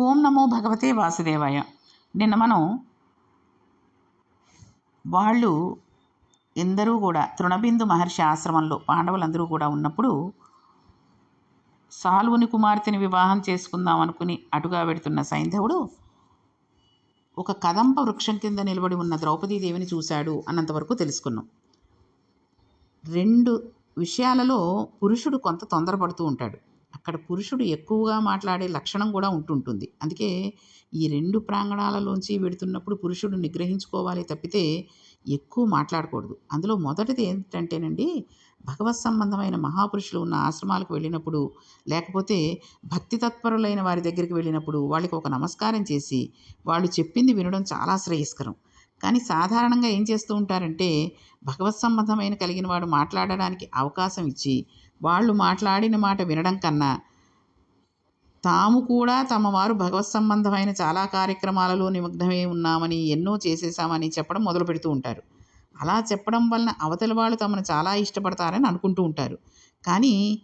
ఓం నమో భగవతే వాసుదేవాయ. నిన్న మనం వాళ్ళు ఎందరూ కూడా తృణబిందు మహర్షి ఆశ్రమంలో పాండవులందరూ కూడా ఉన్నప్పుడు సాల్వుని కుమార్తెని వివాహం చేసుకుందాం అనుకుని అటుగా పెడుతున్న సైంధవుడు ఒక కదంబ వృక్షం కింద నిలబడి ఉన్న ద్రౌపదీదేవిని చూశాడు అన్నంతవరకు తెలుసుకున్నాం. రెండు విషయాలలో పురుషుడు కొంత తొందరపడుతూ ఉంటాడు. అక్కడ పురుషుడు ఎక్కువగా మాట్లాడే లక్షణం కూడా ఉంటుంటుంది. అందుకే ఈ రెండు ప్రాంగణాలలోంచి వెడుతున్నప్పుడు పురుషుడు నిగ్రహించుకోవాలి తప్పితే ఎక్కువ మాట్లాడకూడదు. అందులో మొదటిది ఏంటంటేనండి భగవత్ సంబంధమైన మహాపురుషులు ఉన్న ఆశ్రమాలకు వెళ్ళినప్పుడు లేకపోతే భక్తి తత్పరులైన వారి దగ్గరికి వెళ్ళినప్పుడు వాళ్ళకి ఒక నమస్కారం చేసి వాళ్ళు చెప్పింది వినడం చాలా శ్రేయస్కరం. కానీ సాధారణంగా ఏం చేస్తూ ఉంటారంటే భగవత్ సంబంధమైన కలిగిన వాడు మాట్లాడడానికి అవకాశం ఇచ్చి వాళ్ళు మాట్లాడిన మాట వినడం కన్నా తాము కూడా తమ వారు భగవత్ సంబంధమైన చాలా కార్యక్రమాలలో నిమగ్నమై ఉన్నామని ఎన్నో చేసేసామని చెప్పడం మొదలు పెడుతూ ఉంటారు. అలా చెప్పడం వలన అవతలి వాళ్ళు తమను చాలా ఇష్టపడతారని అనుకుంటూ ఉంటారు. కానీ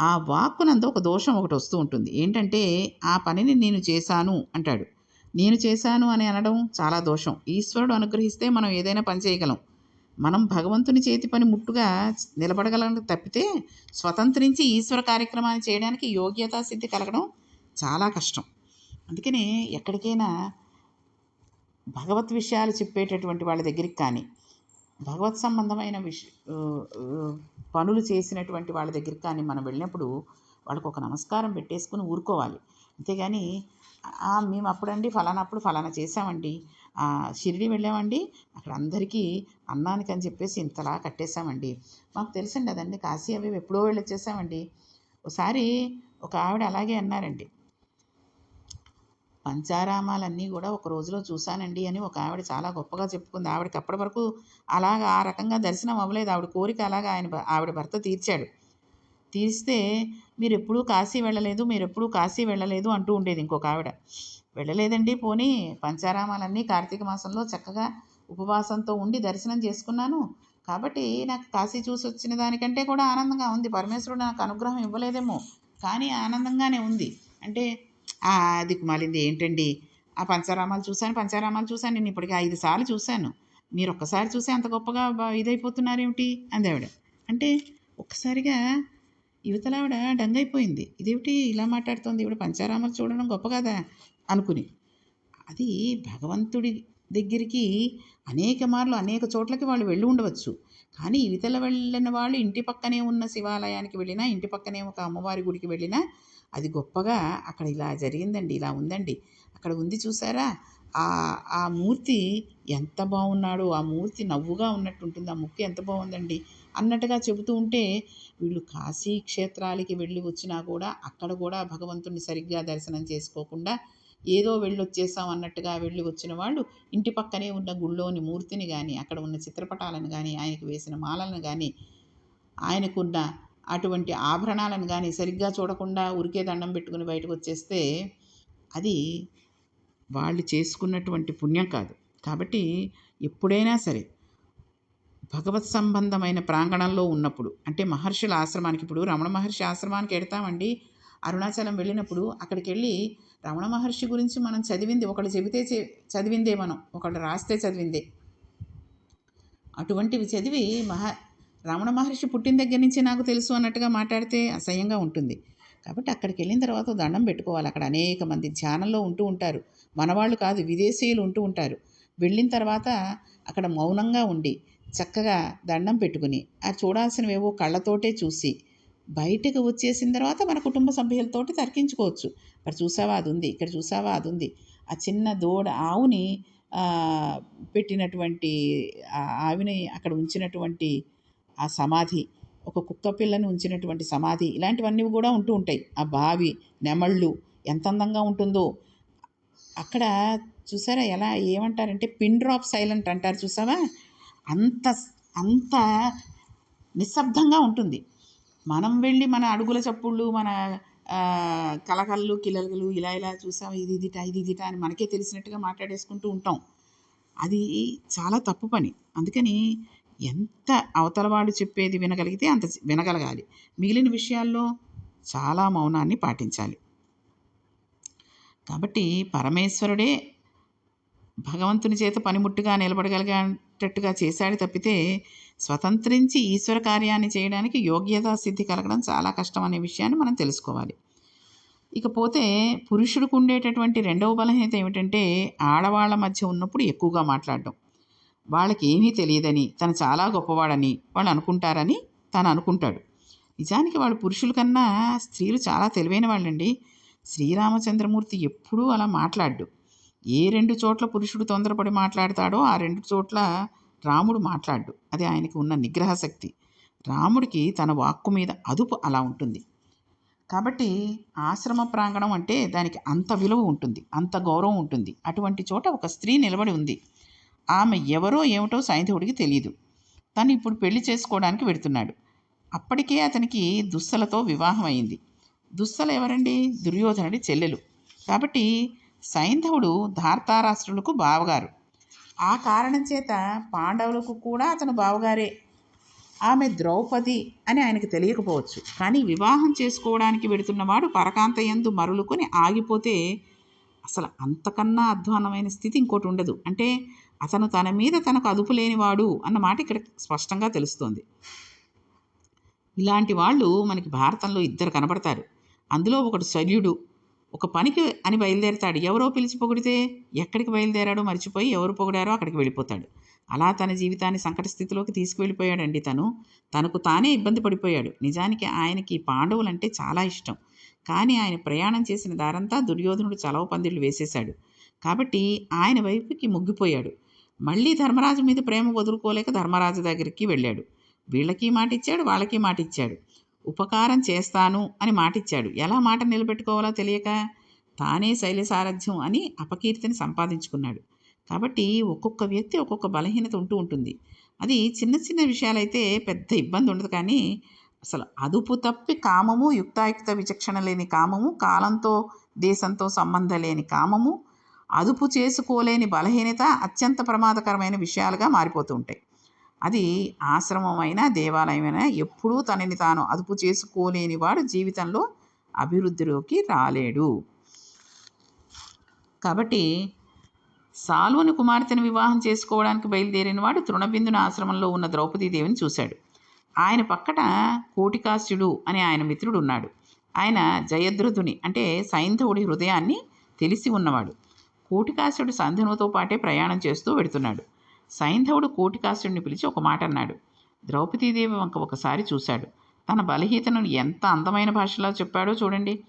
ఆ వాక్కునందు ఒక దోషం ఒకటి వస్తూ ఉంటుంది. ఏంటంటే ఆ పనిని నేను చేశాను అంటాడు. నేను చేశాను అని అనడం చాలా దోషం. ఈశ్వరుడు అనుగ్రహిస్తే మనం ఏదైనా పని చేయగలం. మనం భగవంతుని చేతి పని ముట్టుగా నిలబడగలను తప్పితే స్వతంత్రించి ఈశ్వర కార్యక్రమాన్ని చేయడానికి యోగ్యతా సిద్ధి కలగడం చాలా కష్టం. అందుకనే ఎక్కడికైనా భగవత్ విషయాలు చెప్పేటటువంటి వాళ్ళ దగ్గరికి కానీ భగవత్ సంబంధమైన విష పనులు చేసినటువంటి వాళ్ళ దగ్గరికి కానీ మనం వెళ్ళినప్పుడు వాళ్ళకు ఒక నమస్కారం పెట్టేసుకుని ఊరుకోవాలి. అంతేగాని మేము అప్పుడండి ఫలానప్పుడు ఫలానా చేసామండి షిరిడి వెళ్ళామండి. అక్కడ అందరికీ అన్నానికి అని చెప్పేసి ఇంతలా కట్టేశామండి. మాకు తెలుసండి అదండి. కాశీ అవి ఎప్పుడో వెళ్ళొచ్చేసామండి. ఒకసారి ఒక ఆవిడ అలాగే అన్నారండి. పంచారామాలన్నీ కూడా ఒక రోజులో చూశానండి అని ఒక ఆవిడ చాలా గొప్పగా చెప్పుకుంది. ఆవిడకి అప్పటి వరకు అలాగా ఆ రకంగా దర్శనం అవ్వలేదు. ఆవిడ కోరిక అలాగా ఆయన ఆవిడ భర్త తీర్చాడు. తీరిస్తే మీరు ఎప్పుడూ కాశీ వెళ్ళలేదు మీరు ఎప్పుడూ కాశీ వెళ్ళలేదు అంటూ ఉండేది ఇంకొక ఆవిడ. వెళ్ళలేదండి. పోనీ పంచారామాలన్నీ కార్తీక మాసంలో చక్కగా ఉపవాసంతో ఉండి దర్శనం చేసుకున్నాను. కాబట్టి నాకు కాశీ చూసి వచ్చిన దానికంటే కూడా ఆనందంగా ఉంది. పరమేశ్వరుడు నాకు అనుగ్రహం ఇవ్వలేదేమో. కానీ ఆనందంగానే ఉంది. అంటే దిక్కుమాలింది ఏంటండి? ఆ పంచారామాలు చూశాను పంచారామాలు చూశాను. నేను ఇప్పటికి ఐదు సార్లు చూశాను. మీరు ఒక్కసారి చూసి అంత గొప్పగా ఇదైపోతున్నారేమిటి? అంది ఆవిడ. అంటే ఒక్కసారిగా యువతలావిడ డంగైపోయింది. ఇదేమిటి ఇలా మాట్లాడుతోంది? ఇవిడ పంచారామాలు చూడడం గొప్ప కదా. అనుకుని. అది భగవంతుడి దగ్గరికి అనేక మార్లు అనేక చోట్లకి వాళ్ళు వెళ్ళి ఉండవచ్చు. కానీ ఇవితల వెళ్ళిన వాళ్ళు ఇంటి పక్కనే ఉన్న శివాలయానికి వెళ్ళినా ఇంటి పక్కనే ఒక అమ్మవారి గుడికి వెళ్ళినా అది గొప్పగా అక్కడ ఇలా జరిగిందండి ఇలా ఉందండి. అక్కడ ఉంది చూసారా? ఆ ఆ మూర్తి ఎంత బాగున్నాడో ఆ మూర్తి నవ్వుగా ఉన్నట్టు ఉంటుంది ఆ ముక్కు ఎంత బాగుందండి అన్నట్టుగా చెబుతూ ఉంటే వీళ్ళు కాశీ క్షేత్రాలకి వెళ్ళి వచ్చినా కూడా అక్కడ కూడా భగవంతుని సరిగ్గా దర్శనం చేసుకోకుండా ఏదో వెళ్ళొచ్చేసాం అన్నట్టుగా వెళ్ళి వచ్చిన వాళ్ళు ఇంటి పక్కనే ఉన్న గుళ్ళోని మూర్తిని కానీ అక్కడ ఉన్న చిత్రపటాలను కానీ ఆయనకు వేసిన మాలలను కానీ ఆయనకున్న అటువంటి ఆభరణాలను కానీ సరిగ్గా చూడకుండా ఉరికే దండం పెట్టుకుని బయటకు వచ్చేస్తే అది వాళ్ళు చేసుకున్నటువంటి పుణ్యం కాదు. కాబట్టి ఎప్పుడైనా సరే భగవత్ సంబంధమైన ప్రాంగణంలో ఉన్నప్పుడు అంటే మహర్షుల ఆశ్రమానికి ఇప్పుడు రమణ మహర్షి ఆశ్రమానికి వెడతామండి అరుణాచలం వెళ్ళినప్పుడు అక్కడికి వెళ్ళి రమణ మహర్షి గురించి మనం చదివింది ఒకళ్ళు చెబితే చదివిందే మనం ఒకళ్ళు రాస్తే చదివిందే. అటువంటివి చదివి మహా రమణ మహర్షి పుట్టిన దగ్గర నుంచి నాకు తెలుసు అన్నట్టుగా మాట్లాడితే అసహ్యంగా ఉంటుంది. కాబట్టి అక్కడికి వెళ్ళిన తర్వాత దండం పెట్టుకోవాలి. అక్కడ అనేక మంది ధ్యానంలో ఉంటూ ఉంటారు. మనవాళ్ళు కాదు విదేశీయులు ఉంటూ ఉంటారు. వెళ్ళిన తర్వాత అక్కడ మౌనంగా ఉండి చక్కగా దండం పెట్టుకుని ఆ చూడాల్సినవేవో కళ్ళతోటే చూసి బయటకు వచ్చేసిన తర్వాత మన కుటుంబ సభ్యులతోటి తర్కించుకోవచ్చు. ఇక్కడ చూసావా అది ఉంది ఇక్కడ చూసావా అది ఉంది. ఆ చిన్న దూడ ఆవుని పెట్టినటువంటి ఆవిని అక్కడ ఉంచినటువంటి ఆ సమాధి ఒక కుక్క పిల్లని ఉంచినటువంటి సమాధి ఇలాంటివన్నీ కూడా ఉంటూ ఉంటాయి. ఆ బావి నెమళ్ళు ఎంత అందంగా ఉంటుందో. అక్కడ చూసారా ఎలా ఏమంటారంటే పిన్ డ్రాప్ సైలెంట్ అంటారు చూసావా? అంత అంత నిశ్శబ్దంగా ఉంటుంది. మనం వెళ్ళి మన అడుగుల చప్పుళ్ళు మన కలకళ్ళు కిలకలు ఇలా ఇలా చూసాం ఇది ఇదిట ఇది ఇదిట అని మనకే తెలిసినట్టుగా మాట్లాడేసుకుంటూ ఉంటాం. అది చాలా తప్పు పని. అందుకని ఎంత అవతల వాడు చెప్పేది వినగలిగితే అంత వినగలగాలి. మిగిలిన విషయాల్లో చాలా మౌనాన్ని పాటించాలి. కాబట్టి పరమేశ్వరుడే భగవంతుని చేత పనిముట్టుగా నిలబడగలిగా నిలబడగలిగేటట్టుగా చేశాడు తప్పితే స్వతంత్రించి ఈశ్వర కార్యాన్ని చేయడానికి యోగ్యతా సిద్ధి కలగడం చాలా కష్టం అనే విషయాన్ని మనం తెలుసుకోవాలి. ఇకపోతే పురుషుడికి ఉండేటటువంటి రెండవ బలహీనత ఏమిటంటే ఆడవాళ్ళ మధ్య ఉన్నప్పుడు ఎక్కువగా మాట్లాడడం. వాళ్ళకి ఏమీ తెలియదని తను చాలా గొప్పవాడని వాళ్ళు అనుకుంటారని తను అనుకుంటాడు. నిజానికి వాడు పురుషుల కన్నా స్త్రీలు చాలా తెలివైన వాళ్ళండి. శ్రీరామచంద్రమూర్తి ఎప్పుడూ అలా మాట్లాడు ఏ రెండు చోట్ల పురుషుడు తొందరపడి మాట్లాడతాడో ఆ రెండు చోట్ల రాముడు మాట్లాడు అది ఆయనకి ఉన్న నిగ్రహ శక్తి రాముడికి తన వాక్కు మీద అదుపు అలా ఉంటుంది. కాబట్టి ఆశ్రమ ప్రాంగణం అంటే దానికి అంత విలువ ఉంటుంది. అంత గౌరవం ఉంటుంది. అటువంటి చోట ఒక స్త్రీ నిలబడి ఉంది. ఆమె ఎవరో ఏమిటో సైంధవుడికి తెలియదు తను ఇప్పుడు పెళ్ళి చేసుకోవడానికి వెడుతున్నాడు. అప్పటికే అతనికి దుస్సలతో వివాహం అయింది. దుస్సలు ఎవరండి? దుర్యోధనుడి చెల్లెలు. కాబట్టి సైంధవుడు ధార్తారాష్ట్రులకు బావగారు. ఆ కారణం చేత పాండవులకు కూడా అతను బావగారే. ఆమె ద్రౌపది అని ఆయనకు తెలియకపోవచ్చు. కానీ వివాహం చేసుకోవడానికి వెడుతున్నవాడు పరకాంతయందు మరులుకొని ఆగిపోతే అసలు అంతకన్నా అధ్వానమైన స్థితి ఇంకోటి ఉండదు. అంటే అతను తన మీద తనకు అదుపు లేనివాడు అన్నమాట ఇక్కడ స్పష్టంగా తెలుస్తోంది. ఇలాంటి వాళ్ళు మనకి భారతంలో ఇద్దరు కనబడతారు. అందులో ఒకడు శల్యుడు ఒక పనికి అని బయలుదేరతాడు. ఎవరో పిలిచి పొగిడితే ఎక్కడికి బయలుదేరాడో మర్చిపోయి ఎవరు పొగిడారో అక్కడికి వెళ్ళిపోతాడు. అలా తన జీవితాన్ని సంకట స్థితిలోకి తీసుకువెళ్ళిపోయాడండి తను. తనకు తానే ఇబ్బంది పడిపోయాడు. నిజానికి ఆయనకి పాండవులంటే చాలా ఇష్టం. కానీ ఆయన ప్రయాణం చేసిన దారంతా దుర్యోధనుడు చలవ పందిళ్ళు వేసేశాడు. కాబట్టి ఆయన వైపుకి ముగ్గిపోయాడు. మళ్ళీ ధర్మరాజు మీద ప్రేమ వదులుకోలేక ధర్మరాజు దగ్గరికి వెళ్ళాడు. వీళ్ళకి మాట ఇచ్చాడు వాళ్ళకి మాట ఇచ్చాడు ఉపకారం చేస్తాను అని మాటిచ్చాడు. ఎలా మాట నిలబెట్టుకోవాలో తెలియక తానే శైలి సారథ్యం అని అపకీర్తిని సంపాదించుకున్నాడు. కాబట్టి ఒక్కొక్క వ్యక్తి ఒక్కొక్క బలహీనత ఉంటూ ఉంటుంది. అది చిన్న చిన్న విషయాలైతే పెద్ద ఇబ్బంది ఉండదు కానీ అసలు అదుపు తప్పి కామము యుక్తాయుక్త విచక్షణ లేని కామము కాలంతో దేశంతో సంబంధం లేని కామము అదుపు చేసుకోలేని బలహీనత అత్యంత ప్రమాదకరమైన విషయాలుగా మారిపోతూ ఉంటాయి. అది ఆశ్రమమైన దేవాలయమైనా ఎప్పుడూ తనని తాను అదుపు చేసుకోలేని వాడు జీవితంలో అభివృద్ధిలోకి రాలేడు. కాబట్టి సాల్వను కుమార్తెను వివాహం చేసుకోవడానికి బయలుదేరిన వాడు తృణబిందుని ఆశ్రమంలో ఉన్న ద్రౌపదీదేవిని చూశాడు. ఆయన పక్కన కోటికాస్యుడు అనే ఆయన మిత్రుడు ఉన్నాడు ఆయన జయద్రథుని అంటే సైంధవుడి హృదయాన్ని తెలిసి ఉన్నవాడు. కోటికాసుడు సంధనుతో పాటే ప్రయాణం చేస్తూ వెడుతున్నాడు. సైంధవుడు కోటికాసుడిని పిలిచి ఒక మాట అన్నాడు. ద్రౌపదీదేవి వంక ఒకసారి చూశాడు. తన బలహీతను ఎంత అందమైన భాషలో చెప్పాడో చూడండి.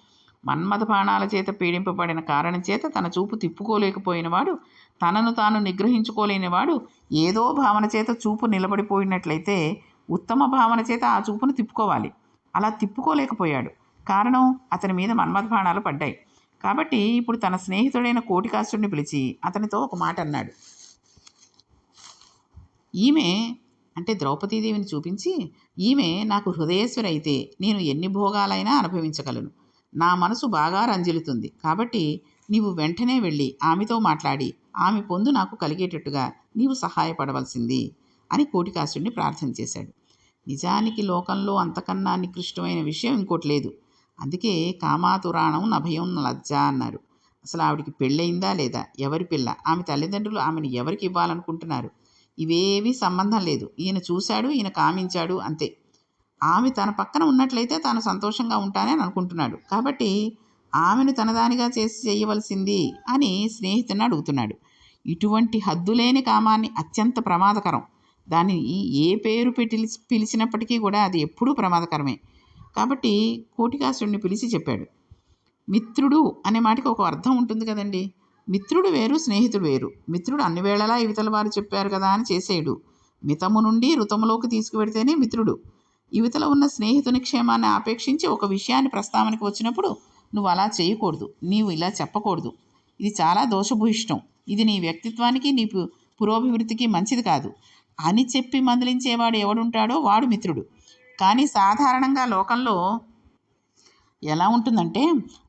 మన్మథ బాణాల చేత పీడింపబడిన కారణం చేత తన చూపు తిప్పుకోలేకపోయినవాడు తనను తాను నిగ్రహించుకోలేనివాడు ఏదో భావన చేత చూపు నిలబడిపోయినట్లయితే ఉత్తమ భావన చేత ఆ చూపును తిప్పుకోవాలి. అలా తిప్పుకోలేకపోయాడు. కారణం అతని మీద మన్మథ బాణాలు పడ్డాయి. కాబట్టి ఇప్పుడు తన స్నేహితుడైన కోటికాసుడిని పిలిచి అతనితో ఒక మాట అన్నాడు. ఈమె అంటే ద్రౌపదీదేవిని చూపించి ఈమె నాకు హృదయేశ్వరి అయితే నేను ఎన్ని భోగాలైనా అనుభవించగలను. నా మనసు బాగా రంజిల్లుతుంది కాబట్టి నీవు వెంటనే వెళ్ళి ఆమెతో మాట్లాడి ఆమె పొందు నాకు కలిగేటట్టుగా నీవు సహాయపడవలసింది అని కోటికాసుడిని ప్రార్థన చేశాడు. నిజానికి లోకంలో అంతకన్నా నికృష్టమైన విషయం ఇంకోటి లేదు. అందుకే కామాతురాణం నభయం లజ్జ అన్నారు. అసలు ఆవిడికి పెళ్ళయిందా లేదా? ఎవరి పిల్ల? ఆమె తల్లిదండ్రులు ఆమెను ఎవరికి ఇవ్వాలనుకుంటున్నారు? ఇవేవీ సంబంధం లేదు. ఈయన చూశాడు ఈయన కామించాడు అంతే. ఆమె తన పక్కన ఉన్నట్లయితే తాను సంతోషంగా ఉంటానని అనుకుంటున్నాడు. కాబట్టి ఆమెను తనదానిగా చేసి చేయవలసింది అని స్నేహితుని అడుగుతున్నాడు. ఇటువంటి హద్దులేని కామాన్ని అత్యంత ప్రమాదకరం. దానిని ఏ పేరు పెట్టి పిలిచినప్పటికీ కూడా అది ఎప్పుడూ ప్రమాదకరమే. కాబట్టి కోటికాసుడిని పిలిచి చెప్పాడు. మిత్రుడు అనే మాటకి ఒక అర్థం ఉంటుంది కదండి. మిత్రుడు వేరు స్నేహితుడు వేరు. మిత్రుడు అన్ని వేళలా ఇవతల వారు చెప్పారు కదా అని చేసేయడు. మితము నుండి ఋతములోకి తీసుకువెడితేనే మిత్రుడు. యువతల ఉన్న స్నేహితుని క్షేమాన్ని ఆపేక్షించి ఒక విషయాన్ని ప్రస్తావనకు వచ్చినప్పుడు నువ్వు అలా చేయకూడదు. నీవు ఇలా చెప్పకూడదు. ఇది చాలా దోషభూయిష్టం. ఇది నీ వ్యక్తిత్వానికి నీ పురోభివృద్ధికి మంచిది కాదు. అని చెప్పి మందలించేవాడు ఎవడుంటాడో వాడు మిత్రుడు. కానీ సాధారణంగా లోకంలో ఎలా ఉంటుందంటే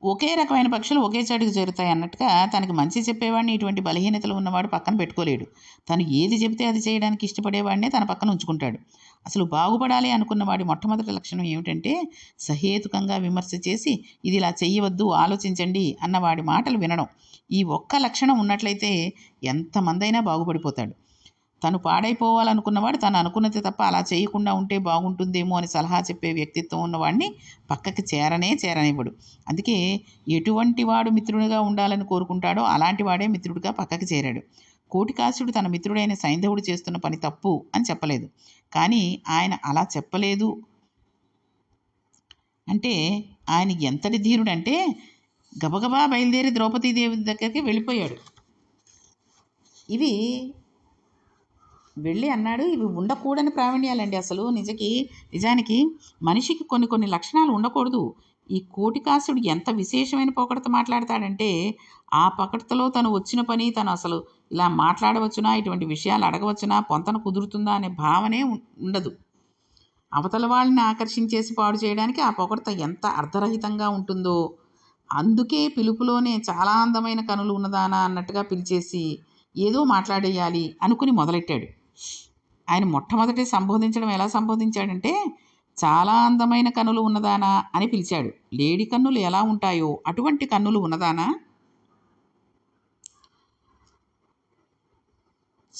ఒకే రకమైన పక్షులు ఒకే చాటుకు చేరుతాయి అన్నట్టుగా తనకి మంచి చెప్పేవాడిని ఇటువంటి బలహీనతలు ఉన్నవాడు పక్కన పెట్టుకోలేడు. తను ఏది చెబితే అది చేయడానికి ఇష్టపడేవాడినే తన పక్కన ఉంచుకుంటాడు. అసలు బాగుపడాలి అనుకున్న వాడి మొట్టమొదటి లక్షణం ఏమిటంటే సహేతుకంగా విమర్శ చేసి ఇది ఇలా చెయ్యవద్దు ఆలోచించండి అన్న వాడి మాటలు వినడం. ఈ ఒక్క లక్షణం ఉన్నట్లయితే ఎంతమందైనా బాగుపడిపోతాడు. తను పాడైపోవాలనుకున్నవాడు తను అనుకున్నది తప్ప అలా చేయకుండా ఉంటే బాగుంటుందేమో అని సలహా చెప్పే వ్యక్తిత్వం ఉన్నవాడిని పక్కకి చేరనే చేరనివ్వడు. అందుకే ఎటువంటి వాడు మిత్రుడిగా ఉండాలని కోరుకుంటాడో అలాంటి వాడే మిత్రుడిగా పక్కకి చేరాడు. కోటికాసుడు తన మిత్రుడైన సైంధవుడు చేస్తున్న పని తప్పు అని చెప్పలేదు. కానీ ఆయన అలా చెప్పలేదు అంటే ఆయన ఎంతటి ధీరుడంటే గబగబా బయలుదేరి ద్రౌపదీదేవి దగ్గరికి వెళ్ళిపోయాడు. ఇవి వెళ్ళి అన్నాడు ఇవి ఉండకూడని ప్రావీణ్యాలండి అసలు. నిజకి నిజానికి మనిషికి కొన్ని కొన్ని లక్షణాలు ఉండకూడదు. ఈ కోటికాసుడు ఎంత విశేషమైన పొగడత మాట్లాడతాడంటే ఆ పొగడతలో తను వచ్చిన పని తను అసలు ఇలా మాట్లాడవచ్చునా ఇటువంటి విషయాలు అడగవచ్చునా పొంతన కుదురుతుందా అనే భావనే ఉండదు. అవతల వాళ్ళని ఆకర్షించేసి పాడు చేయడానికి ఆ పొగడత ఎంత అర్ధరహితంగా ఉంటుందో అందుకే పిలుపులోనే చాలా అందమైన కనులు ఉన్నదానా అన్నట్టుగా పిలిచేసి ఏదో మాట్లాడేయాలి అనుకుని మొదలెట్టాడు. ఆయన మొట్టమొదటి సంబోధించడం ఎలా సంబోధించాడంటే చాలా అందమైన కన్నులు ఉన్నదానా? అని పిలిచాడు. లేడి కన్నులు ఎలా ఉంటాయో అటువంటి కన్నులు ఉన్నదానా?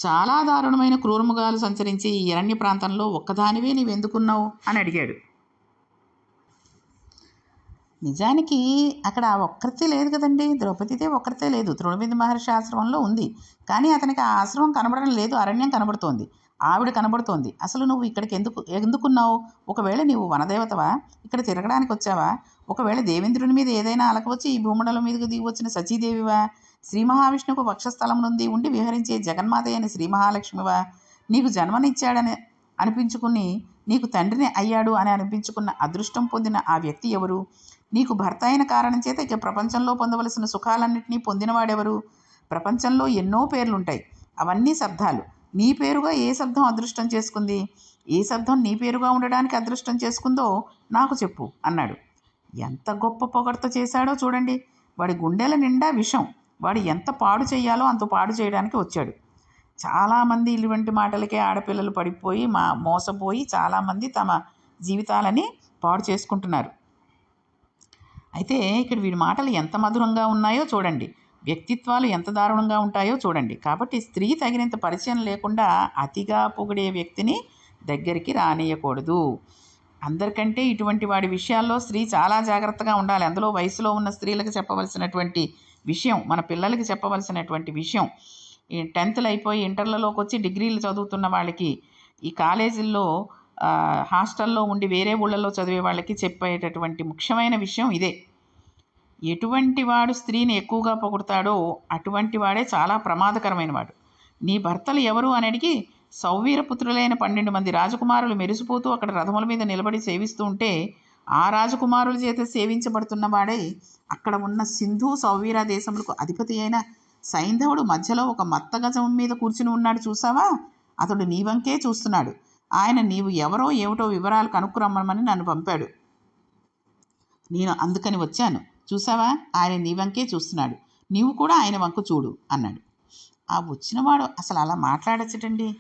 చాలా దారుణమైన క్రూరముగాలు సంచరించి ఈ అరణ్య ప్రాంతంలో ఒక్కదానివే నీవెందుకున్నావు? అని అడిగాడు. నిజానికి అక్కడ ఒక్కరితే లేదు కదండి. ద్రౌపదిదే ఒక్కరితే లేదు. తృణబిందు మహర్షి ఆశ్రమంలో ఉంది. కానీ అతనికి ఆ ఆశ్రమం కనబడడం లేదు. అరణ్యం కనబడుతోంది. ఆవిడ కనబడుతోంది. అసలు నువ్వు ఇక్కడికి ఎందుకు ఎందుకున్నావు? ఒకవేళ నీవు వనదేవతవా? ఇక్కడ తిరగడానికి వచ్చావా? ఒకవేళ దేవేంద్రుని మీద ఏదైనా అలకవచ్చి ఈ భూమండలం మీదకు దిగి వచ్చిన సచీదేవివా శ్రీ మహావిష్ణువుకు వక్షస్థలం నుండి ఉండి విహరించే జగన్మాత అయిన శ్రీ మహాలక్ష్మివా? నీకు జన్మనిచ్చాడని అనిపించుకుని నీకు తండ్రిని అయ్యాడు అని అనిపించుకున్న అదృష్టం పొందిన ఆ వ్యక్తి ఎవరు? నీకు భర్త అయిన కారణం చేత ఇక ప్రపంచంలో పొందవలసిన సుఖాలన్నింటినీ పొందినవాడెవరు? ప్రపంచంలో ఎన్నో పేర్లుంటాయి. అవన్నీ శబ్దాలు. నీ పేరుగా ఏ శబ్దం అదృష్టం చేసుకుంది? ఏ శబ్దం నీ పేరుగా ఉండడానికి అదృష్టం చేసుకుందో నాకు చెప్పు అన్నాడు. ఎంత గొప్ప పొగడ్త చేశాడో చూడండి. వాడి గుండెల నిండా విషం. వాడు ఎంత పాడు చేయాలో అంత పాడు చేయడానికి వచ్చాడు. చాలామంది ఇటువంటి మాటలకే ఆడపిల్లలు పడిపోయి మా మోసపోయి చాలామంది తమ జీవితాలని పాడు చేసుకుంటున్నారు. అయితే ఇక్కడ వీడి మాటలు ఎంత మధురంగా ఉన్నాయో చూడండి. వ్యక్తిత్వాలు ఎంత దారుణంగా ఉంటాయో చూడండి. కాబట్టి స్త్రీ తగినంత పరిచయం లేకుండా అతిగా పొగిడే వ్యక్తిని దగ్గరికి రానియకూడదు. అందరికంటే ఇటువంటి వాడి విషయాల్లో స్త్రీ చాలా జాగ్రత్తగా ఉండాలి. అందులో వయసులో ఉన్న స్త్రీలకు చెప్పవలసినటువంటి విషయం మన పిల్లలకి చెప్పవలసినటువంటి విషయం. టెన్త్లు అయిపోయి ఇంటర్లలోకి వచ్చి డిగ్రీలు చదువుతున్న వాళ్ళకి ఈ కాలేజీల్లో హాస్టల్లో ఉండి వేరే ఊళ్ళలో చదివే వాళ్ళకి చెప్పేటటువంటి ముఖ్యమైన విషయం ఇదే. ఎటువంటి వాడు స్త్రీని ఎక్కువగా పొగుడతాడో అటువంటి వాడే చాలా ప్రమాదకరమైన వాడు. నీ భర్తలు ఎవరు అని అడిగి సౌవీరపుత్రులైన పన్నెండు మంది రాజకుమారులు మెరిసిపోతూ అక్కడ రథముల మీద నిలబడి సేవిస్తూ ఉంటే ఆ రాజకుమారుల చేత సేవించబడుతున్న వాడే అక్కడ ఉన్న సింధు సౌవీర దేశములకు అధిపతి అయిన సైంధవుడు మధ్యలో ఒక మత్త గజం మీద కూర్చుని ఉన్నాడు చూసావా? అతడు నీ వంకే చూస్తున్నాడు. ఆయన నీవు ఎవరో ఏమిటో వివరాలు కనుక్కురమ్మని నన్ను పంపాడు. నేను అందుకని వచ్చాను. చూసావా? ఆయన నీ వంకే చూస్తున్నాడు. నీవు కూడా ఆయన వంక చూడు అన్నాడు. ఆ వచ్చినవాడు అసలు అలా మాట్లాడచ్చటండి?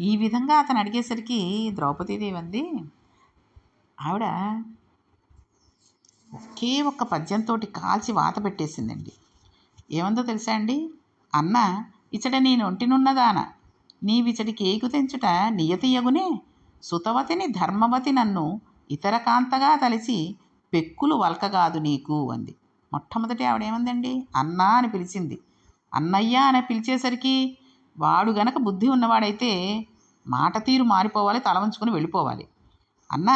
ఈ విధంగా అతను అడిగేసరికి ద్రౌపదీదేవి అంది ఆవిడ ఒకే ఒక్క పద్యంతో కాల్చి వాత పెట్టేసిందండి. ఏమందో తెలుసా అండి? అన్న ఇచ్చట నేను ఒంటినున్నదానా? నీవిచటి కేకు తెంచుట నియతియగునే. సుతవతిని ధర్మవతి నన్ను ఇతర కాంతగా తలిచి పెక్కులు వల్కగాదు నీకు అంది. మొట్టమొదటి ఆవిడేమందండి అన్నా అని పిలిచింది. అన్నయ్య అని పిలిచేసరికి వాడు గనక బుద్ధి ఉన్నవాడైతే మాట తీరు మారిపోవాలి తల వంచుకొని వెళ్ళిపోవాలి. అన్న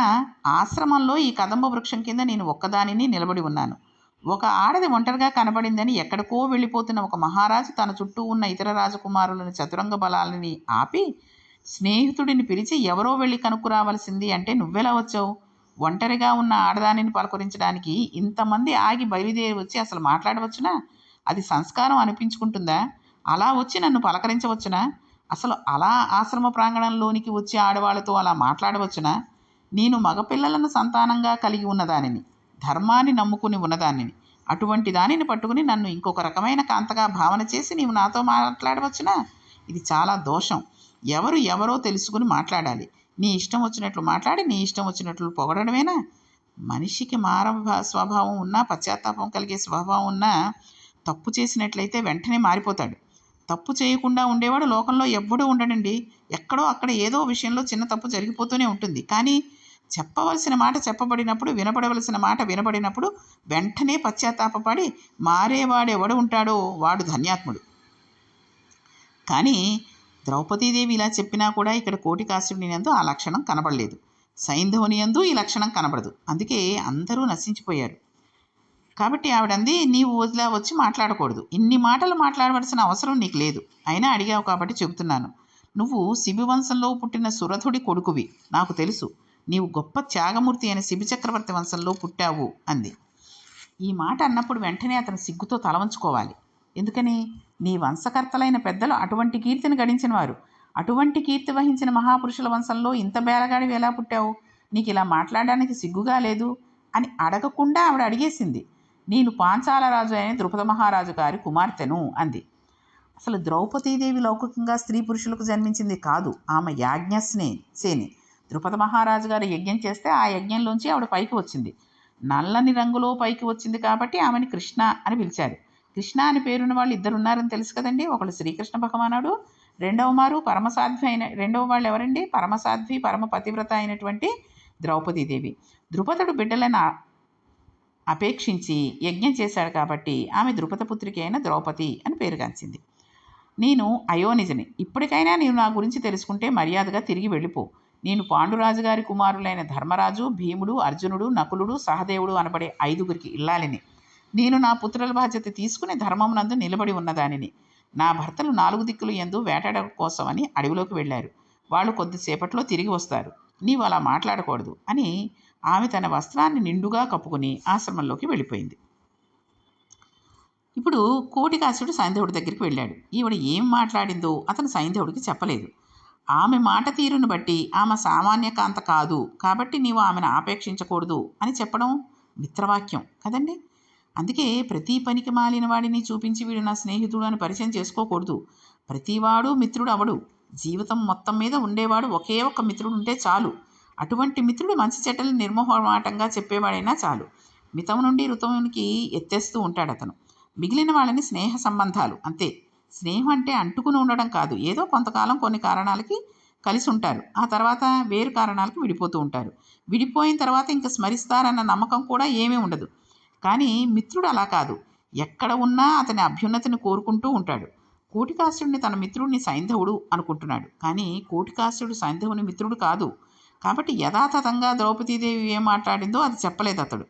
ఆశ్రమంలో ఈ కదంబ వృక్షం కింద నేను ఒక్కదానిని నిలబడి ఉన్నాను. ఒక ఆడది ఒంటరిగా కనబడిందని ఎక్కడికో వెళ్ళిపోతున్న ఒక మహారాజు తన చుట్టూ ఉన్న ఇతర రాజకుమారులని చతురంగ బలాలని ఆపి స్నేహితుడిని పిలిచి ఎవరో వెళ్ళి కనుక్కురావలసింది అంటే నువ్వెలా వచ్చావు? ఒంటరిగా ఉన్న ఆడదానిని పలకరించడానికి ఇంతమంది ఆగి బయలుదేరి వచ్చి అసలు మాట్లాడవచ్చునా? అది సంస్కారం అనిపించుకుంటుందా? అలా వచ్చి నన్ను పలకరించవచ్చునా? అసలు అలా ఆశ్రమ ప్రాంగణంలోనికి వచ్చే ఆడవాళ్ళతో అలా మాట్లాడవచ్చునా? నేను మగపిల్లలను సంతానంగా కలిగి ఉన్నదానిని. ధర్మాన్ని నమ్ముకుని ఉన్నదానిని అటువంటి దానిని పట్టుకుని నన్ను ఇంకొక రకమైన కాంతగా భావన చేసి నీవు నాతో మాట్లాడవచ్చునా? ఇది చాలా దోషం. ఎవరు ఎవరో తెలుసుకుని మాట్లాడాలి. నీ ఇష్టం వచ్చినట్లు మాట్లాడి నీ ఇష్టం వచ్చినట్లు పొగడమేనా మనిషికి మార స్వభావం ఉన్నా పశ్చాత్తాపం కలిగే స్వభావం ఉన్నా తప్పు చేసినట్లయితే వెంటనే మారిపోతాడు. తప్పు చేయకుండా ఉండేవాడు లోకంలో ఎవ్వడూ ఉండడండి. ఎక్కడో అక్కడ ఏదో విషయంలో చిన్న తప్పు జరిగిపోతూనే ఉంటుంది. కానీ చెప్పవలసిన మాట చెప్పబడినప్పుడు వినపడవలసిన మాట వినబడినప్పుడు వెంటనే పశ్చాత్తాపపడి మారేవాడెవడు ఉంటాడో వాడు ధన్యాత్ముడు. కానీ ద్రౌపదీదేవి ఇలా చెప్పినా కూడా ఇక్కడ కోటికాసుడిని యందు ఆ లక్షణం కనబడలేదు. సైంధవుని యందు ఈ లక్షణం కనబడదు. అందుకే అందరూ నశించిపోయారు. కాబట్టి ఆవిడంది నీవు వదిలా వచ్చి మాట్లాడకూడదు. ఇన్ని మాటలు మాట్లాడవలసిన అవసరం నీకు లేదు. అయినా అడిగావు కాబట్టి చెబుతున్నాను. నువ్వు శిబివంశంలో పుట్టిన సురథుడి కొడుకువి. నాకు తెలుసు. నీవు గొప్ప త్యాగమూర్తి అయిన శిబి చక్రవర్తి వంశంలో పుట్టావు అంది. ఈ మాట అన్నప్పుడు వెంటనే అతను సిగ్గుతో తలవంచుకోవాలి ఎందుకని? నీ వంశకర్తలైన పెద్దలు అటువంటి కీర్తిని గడించిన వారు అటువంటి కీర్తి వహించిన మహాపురుషుల వంశంలో ఇంత బేలగాడివి ఎలా పుట్టావు? నీకు ఇలా మాట్లాడడానికి సిగ్గుగా లేదు? అని అడగకుండా ఆవిడ అడిగేసింది. నేను పాంచాల రాజు అయిన ద్రుపద మహారాజు గారి కుమార్తెను అంది. అసలు ద్రౌపదీదేవి లౌకికంగా స్త్రీ పురుషులకు జన్మించింది కాదు. ఆమె యాజ్ఞస్నే సేని. ద్రుపద మహారాజు గారు యజ్ఞం చేస్తే ఆ యజ్ఞంలోంచి ఆవిడ పైకి వచ్చింది. నల్లని రంగులో పైకి వచ్చింది కాబట్టి ఆమెని కృష్ణ అని పిలిచారు. కృష్ణ అని పేరున్న వాళ్ళు ఇద్దరు ఉన్నారని తెలుసు కదండి. ఒకళ్ళు శ్రీకృష్ణ భగవానుడు రెండవ మారు పరమసాధ్వి అయిన రెండవ వాళ్ళు ఎవరండి? పరమసాధ్వి పరమ పతివ్రత అయినటువంటి ద్రౌపదీదేవి. ద్రుపదుడు బిడ్డలను అపేక్షించి యజ్ఞం చేశాడు కాబట్టి ఆమె ద్రుపదపుత్రికి అయిన ద్రౌపది అని పేరుగాంచింది నేను అయోనిజని. ఇప్పటికైనా నీవు నా గురించి తెలుసుకుంటే మర్యాదగా తిరిగి వెళ్ళిపో. నేను పాండురాజు గారి కుమారులైన ధర్మరాజు భీముడు అర్జునుడు నకులుడు సహదేవుడు అనబడే ఐదుగురికి ఇల్లాలిని. నేను నా పుత్రుల బాధ్యత తీసుకుని ధర్మమునందు నిలబడి ఉన్నదానిని. నా భర్తలు నాలుగు దిక్కులు ఎందు వేటాడ కోసమని అడవిలోకి వెళ్ళారు. వాళ్ళు కొద్దిసేపట్లో తిరిగి వస్తారు. నీవు అలా మాట్లాడకూడదు అని ఆమె తన వస్త్రాన్ని నిండుగా కప్పుకుని ఆశ్రమంలోకి వెళ్ళిపోయింది. ఇప్పుడు కోటికాసుడు సైంధవుడి దగ్గరికి వెళ్ళాడు. ఈవిడ ఏం మాట్లాడిందో అతను సైంధవుడికి చెప్పలేదు. ఆమె మాట తీరును బట్టి ఆమె సామాన్య కాంత కాదు. కాబట్టి నీవు ఆమెను ఆపేక్షించకూడదు అని చెప్పడం మిత్రవాక్యం కదండి? అందుకే ప్రతి పనికి మాలిన వాడిని చూపించి వీడు నా స్నేహితుడు అని పరిచయం చేసుకోకూడదు. ప్రతివాడు మిత్రుడు అవడు. జీవితం మొత్తం మీద ఉండేవాడు ఒకే ఒక్క మిత్రుడు ఉంటే చాలు. అటువంటి మిత్రుడు మంచి చెడ్డలు నిర్మోహమాటంగా చెప్పేవాడైనా చాలు. మితం నుండి ఋతువునికి ఎత్తేస్తూ ఉంటాడు అతను మిగిలిన వాళ్ళని స్నేహ సంబంధాలు అంతే. స్నేహం అంటే అంటుకుని ఉండడం కాదు. ఏదో కొంతకాలం కొన్ని కారణాలకి కలిసి ఉంటారు. ఆ తర్వాత వేరు కారణాలకు విడిపోతూ ఉంటారు. విడిపోయిన తర్వాత ఇంకా స్మరిస్తారన్న నమ్మకం కూడా ఏమీ ఉండదు. కానీ మిత్రుడు అలా కాదు. ఎక్కడ ఉన్నా అతని అభ్యున్నతిని కోరుకుంటూ ఉంటాడు. కోటికాసుడిని తన మిత్రుడిని సైంధవుడు అనుకుంటున్నాడు. కానీ కోటికాసుడు సైంధవుని మిత్రుడు కాదు. కాబట్టి యథాతథంగా ద్రౌపదీదేవి ఏం మాట్లాడిందో అది చెప్పలేదు అతడు.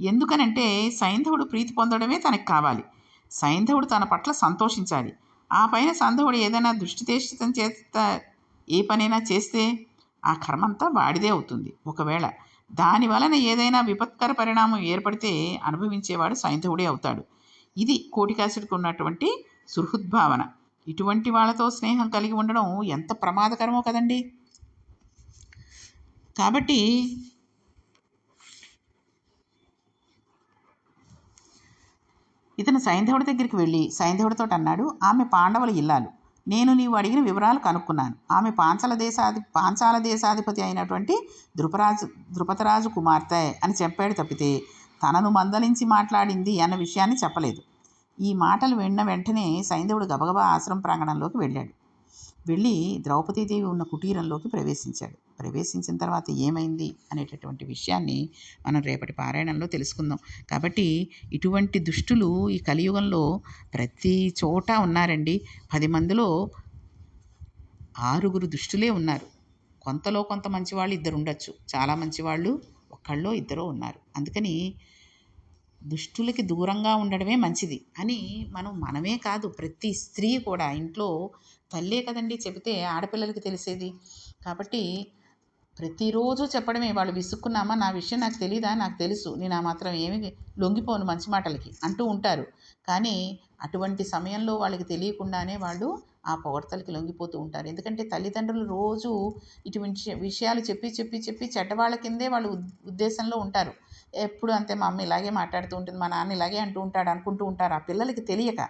ఎందుకనంటే సైంధవుడు ప్రీతి పొందడమే తనకి కావాలి. సైంధవుడు తన పట్ల సంతోషించాలి. ఆ పైన సంధవుడు ఏదైనా దృష్టిదేశితం చేత ఏ పనైనా చేస్తే ఆ కర్మంతా వాడిదే అవుతుంది. ఒకవేళ దాని వలన ఏదైనా విపత్కర పరిణామం ఏర్పడితే అనుభవించేవాడు సైంధవుడే అవుతాడు. ఇది కోటికాసుడికి ఉన్నటువంటి సుహృద్భావన. ఇటువంటి వాళ్ళతో స్నేహం కలిగి ఉండడం ఎంత ప్రమాదకరమో కదండి. కాబట్టి ఇతను సైంధవుడి దగ్గరికి వెళ్ళి సైంధవుడితో అన్నాడు ఆమె పాండవుల ఇల్లాలు. నేను నీవు అడిగిన వివరాలు కనుక్కున్నాను. ఆమె పాంచాల దేశాధి పాంచాల దేశాధిపతి అయినటువంటి ద్రుపరాజు ధృపతరాజు కుమార్తె అని చెప్పాడు తప్పితే తనను మందలించి మాట్లాడింది అన్న విషయాన్ని చెప్పలేదు. ఈ మాటలు విన్న వెంటనే సైంధవుడు గబగబా ఆశ్రమ ప్రాంగణంలోకి వెళ్ళాడు. వెళ్ళి ద్రౌపదీదేవి ఉన్న కుటీరంలోకి ప్రవేశించాడు. ప్రవేశించిన తర్వాత ఏమైంది అనేటటువంటి విషయాన్ని మనం రేపటి పారాయణంలో తెలుసుకుందాం. కాబట్టి ఇటువంటి దుష్టులు ఈ కలియుగంలో ప్రతి చోట ఉన్నారండి. పది మందిలో ఆరుగురు దుష్టులే ఉన్నారు. కొంతలో కొంత మంచివాళ్ళు ఇద్దరు ఉండొచ్చు. చాలా మంచివాళ్ళు ఒక్కళ్ళో ఇద్దరో ఉన్నారు. అందుకని దుష్టులకి దూరంగా ఉండడమే మంచిది అని మనం మనమే కాదు ప్రతి స్త్రీ కూడా ఇంట్లో తల్లే కదండి చెబితే ఆడపిల్లలకి తెలిసేది. కాబట్టి ప్రతిరోజు చెప్పడమే వాళ్ళు విసుక్కున్నామా? నా విషయం నాకు తెలియదా నాకు తెలుసు. నేను ఆ మాత్రం ఏమి లొంగిపోను మంచి మాటలకి అంటూ ఉంటారు. కానీ అటువంటి సమయంలో వాళ్ళకి తెలియకుండానే వాళ్ళు ఆ పొగడ్తలకి లొంగిపోతూ ఉంటారు. ఎందుకంటే తల్లిదండ్రులు రోజు ఇటువంటి విషయాలు చెప్పి చెప్పి చెప్పి చెడ్డవాళ్ళ కిందే వాళ్ళు ఉద్దేశంలో ఉంటారు. ఎప్పుడు అంతే మా అమ్మ ఇలాగే మాట్లాడుతూ ఉంటుంది మా నాన్న ఇలాగే అంటూ ఉంటాడు అనుకుంటూ ఉంటారు. ఆ పిల్లలకి తెలియక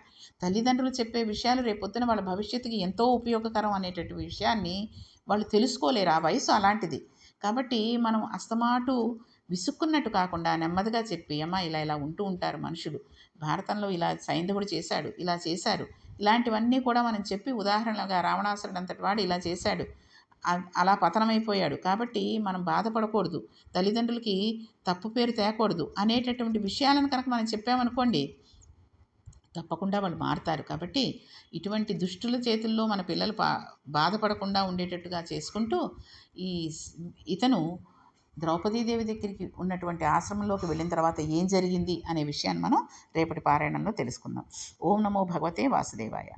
తల్లిదండ్రులు చెప్పే విషయాలు రేపొద్దున వాళ్ళ భవిష్యత్తుకి ఎంతో ఉపయోగకరం అనేటటువంటి విషయాన్ని వాళ్ళు తెలుసుకోలేరు ఆ వయసు అలాంటిది. కాబట్టి మనం అస్తమాటు విసుక్కున్నట్టు కాకుండా నెమ్మదిగా చెప్పి అమ్మ ఇలా ఇలా ఉంటూ ఉంటారు మనుషులు. భారతంలో ఇలా సైంధవుడు చేశాడు ఇలా చేశారు. ఇలాంటివన్నీ కూడా మనం చెప్పి ఉదాహరణగా రావణాసురుడు అంతటి వాడు ఇలా చేశాడు. అలా పతనమైపోయాడు. కాబట్టి మనం బాధపడకూడదు. తల్లిదండ్రులకి తప్పు పేరు తేకూడదు అనేటటువంటి విషయాలను కనుక మనం చెప్పామనుకోండి తప్పకుండా వాళ్ళు మారుతారు. కాబట్టి ఇటువంటి దుష్టుల చేతుల్లో మన పిల్లలు పా బాధపడకుండా ఉండేటట్టుగా చేసుకుంటూ ఈ ఇతను ద్రౌపదీదేవి దగ్గరికి ఉన్నటువంటి ఆశ్రమంలోకి వెళ్ళిన తర్వాత ఏం జరిగింది అనే విషయాన్ని మనం రేపటి పారాయణంలో తెలుసుకుందాం. ఓం నమో భగవతే వాసుదేవాయ.